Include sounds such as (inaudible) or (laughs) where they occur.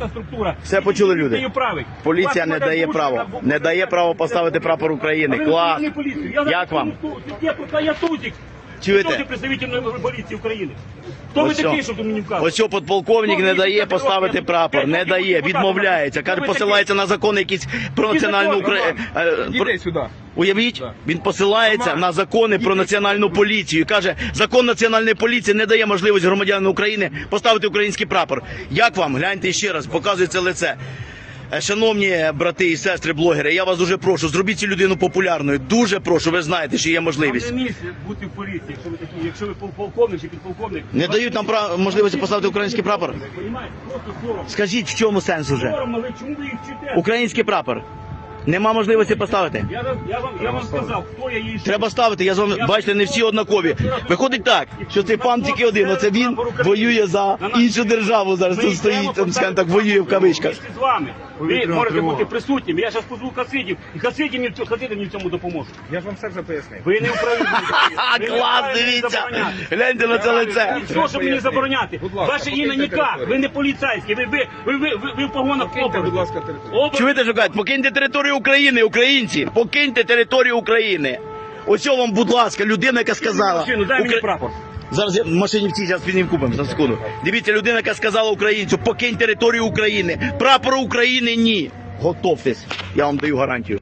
приватна структура. Все почули люди. Поліція не дає право. Не дає право поставити прапор України. Клас. Як вам? я тузик. Чуєте? Поліції України? Хто ви такий, що. що мені вказуєте? Ось подполковник не дає поставити прапор, не дає, відмовляється. Каже, посилається на закони якісь про національну Україну. Іди сюди. Уявіть, він посилається на закони про національну поліцію. Каже, закон національної поліції не дає можливості громадянам України поставити український прапор. Як вам? Гляньте ще раз, показується лице. Е, Шановні брати і сестри блогери, я вас дуже прошу, зробіть цю людину популярною. Дуже прошу, ви знаєте, що є Вам можливість. не місце бути в поліції, якщо ви такі, якщо ви пол- полковник чи підполковник. Не дають нам прав- можливості поставити український прапор. Скажіть, в чому сенс уже? Український прапор. Нема можливості поставити. Я, вам- я, вам, я вам сказав, хто я її. Треба ставити, я з вами бачите, не всі однакові. Виходить так, що цей пан тільки один. Оце він воює за іншу державу. Зараз тут стоїть, там скажімо так, воює в кавичках. З вами. Ви можете бути присутніми. Я зараз позву хасидів, і хасиді мені, хасиди мені в цьому допоможуть. Я ж вам все вже пояснив. Ви не вправі. Ха, (laughs) клас, дивіться! Гляньте на це лице. Що ж мені забороняти? Ваше ім'я ніяк, ви не поліцейські, ви, ви, ви, ви, ви, ви в погонах Покиньте, будь ласка, територію. Чуєте, що кажуть? Покиньте територію України, українці! Покиньте територію України! Ось вам, будь ласка, людина, яка сказала. Машину, дай мені Укра- прапор. Зараз я в машині в цій зараз піднім купимо за секунду. Дивіться, людина, яка сказала українцю, покинь територію України. Прапору України ні. Готовтесь. Я вам даю гарантію.